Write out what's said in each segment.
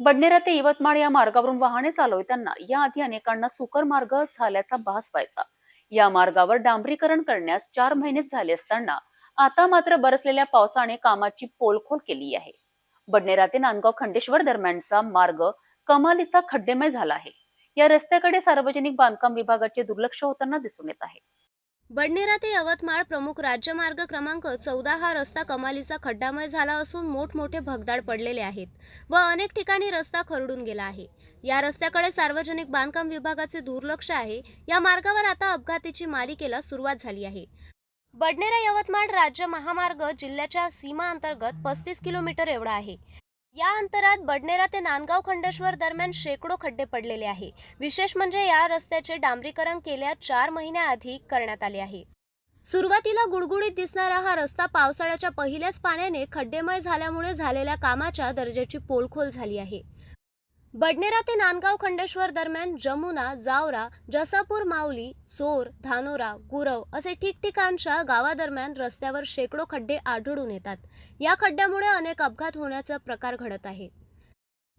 बडनेरा ते यवतमाळ या मार्गावरून वाहने चालवताना याआधी अनेकांना सुकर मार्ग झाल्याचा भास व्हायचा. या मार्गावर डांबरीकरण करण्यास चार महिनेच झाले असताना आता मात्र बरसलेल्या पावसाने कामाची पोलखोल केली आहे. बडनेरा ते नांदगाव खंडेश्वर दरम्यानचा मार्ग कमालीचा खड्डेमय झाला आहे. या रस्त्याकडे सार्वजनिक बांधकाम विभागाचे दुर्लक्ष होताना दिसून येत आहे. बडनेरा ते यवतमाळ प्रमुख राज्यमार्ग क्रमांक चौदा हा रस्ता कमालीचा खड्डामय झाला असून मोठमोठे भगदाड पडलेले आहेत व अनेक ठिकाणी रस्ता खरडून गेला आहे. या रस्त्याकडे सार्वजनिक बांधकाम विभागाचे दुर्लक्ष आहे. या मार्गावर आता अपघातीची मालिकेला सुरुवात झाली आहे. बडनेरा यवतमाळ राज्य महामार्ग जिल्ह्याच्या सीमा अंतर्गत पस्तीस किलोमीटर एवढा आहे. या अंतरात बडनेरा ते नांदगाव खंडेश्वर दरम्यान शेकडो खड्डे पडलेले आहे. विशेष म्हणजे या रस्त्याचे डांबरीकरण केल्या चार महिन्याआधी करण्यात आले आहे. सुरुवातीला गुडगुडीत दिसणारा हा रस्ता पावसाळ्याच्या पहिल्याच पाण्याने खड्डेमय झाल्यामुळे झालेल्या कामाच्या दर्जाची पोलखोल झाली आहे. बडनेरा ते नांदगाव खंडेश्वर दरम्यान जमुना जावरा जसापूर माऊली चोर धानोरा गुरव असे ठिकठिकाणच्या गावादरम्यान रस्त्यावर शेकडो खड्डे आढळून येतात. या खड्ड्यामुळे अनेक अपघात होण्याचा प्रकार घडत आहे.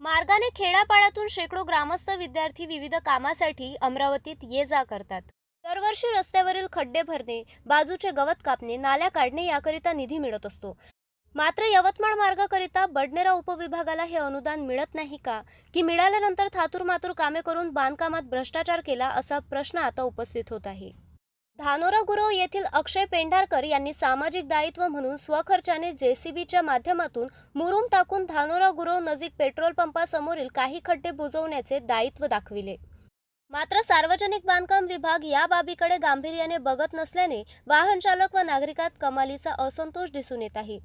मार्गाने खेड्यापाड्यातून शेकडो ग्रामस्थ विद्यार्थी विविध कामासाठी अमरावतीत ये जा करतात. दरवर्षी रस्त्यावरील खड्डे भरणे बाजूचे गवत कापणे नाल्या काढणे याकरिता निधी मिळत असतो. मात्र यवतमाळ मार्गाकरिता बडनेरा उपविभागाला हे अनुदान मिळत नाही का? की मिळाल्यानंतर थातूर मातूर कामे करून बांधकामात भ्रष्टाचार केला असा प्रश्न आता उपस्थित होत आहे. धानोरा गुरव येथील अक्षय पेंढारकर यांनी सामाजिक दायित्व म्हणून स्वखर्चाने जेसीबीच्या माध्यमातून मुरुम टाकून धानोरा गुरव नजीक पेट्रोल पंपासमोरील काही खड्डे बुजवण्याचे दायित्व दाखविले. मात्र सार्वजनिक बांधकाम विभाग या बाबीकडे गांभीर्याने बघत नसल्याने वाहन चालक व नागरिकात कमालीचा असंतोष दिसून येत आहे.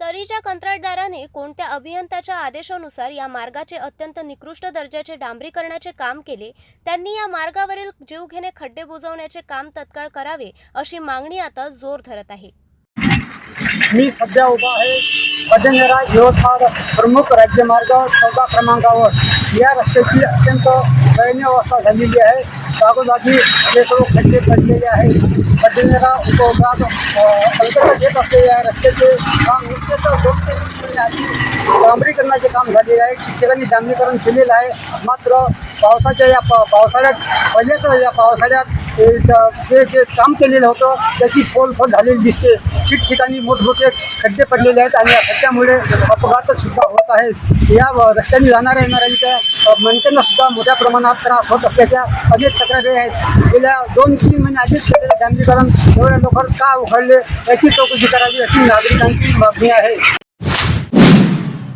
तरीच्या कंत्राटदाराने कोणत्या अभियंत्याच्या आदेशानुसार या मार्गाचे अत्यंत निकृष्ट दर्जाचे डांबरीकरणाचे काम केले? त्यांनी या मार्गावरील जीवघेणे खड्डे बुजवण्याचे काम तत्काळ करावे अशी मागणी आता जोर धरत आहे. मी सध्या उभा आहे बडनेरा यवतमाळ प्रमुख राज्यमार्ग चौदा क्रमांकावर. या रस्त्याची अत्यंत दयनीय अवस्था झालेली आहे. जागोजागी शेकडो खड्डे पडलेले आहेत बडनेरा उपविभाग अंतर्गत येत असलेल्या रस्त्याचे काम मुख्यतः दोन ते डांबरीकरणाचे काम झालेले आहे. ठिकाणी डांबरीकरण केलेलं आहे. मात्र पावसाच्या या पा पावसाळ्यात पहिल्याच या पावसाळ्यात ते जे जे काम केलेलं होतं त्याची फोल झालेली दिसते. ठिकठिकाणी मोठमोठे खड्डे पडलेले आहेत आणि या खड्ड्यामुळे अपघातसुद्धा होत आहेत या रस्त्याने जाणाऱ्या येणाऱ्यांच्या अ, सुद्धा मोठ्या प्रमाणात त्रास होत असल्याच्या अनेक तक्रारी आहेत. गेल्या दोन तीन महिने आधीच केलेले डांबरीकरण एवढ्या लोक का उघडले याची चौकशी करावी अशी नागरिकांची मागणी आहे.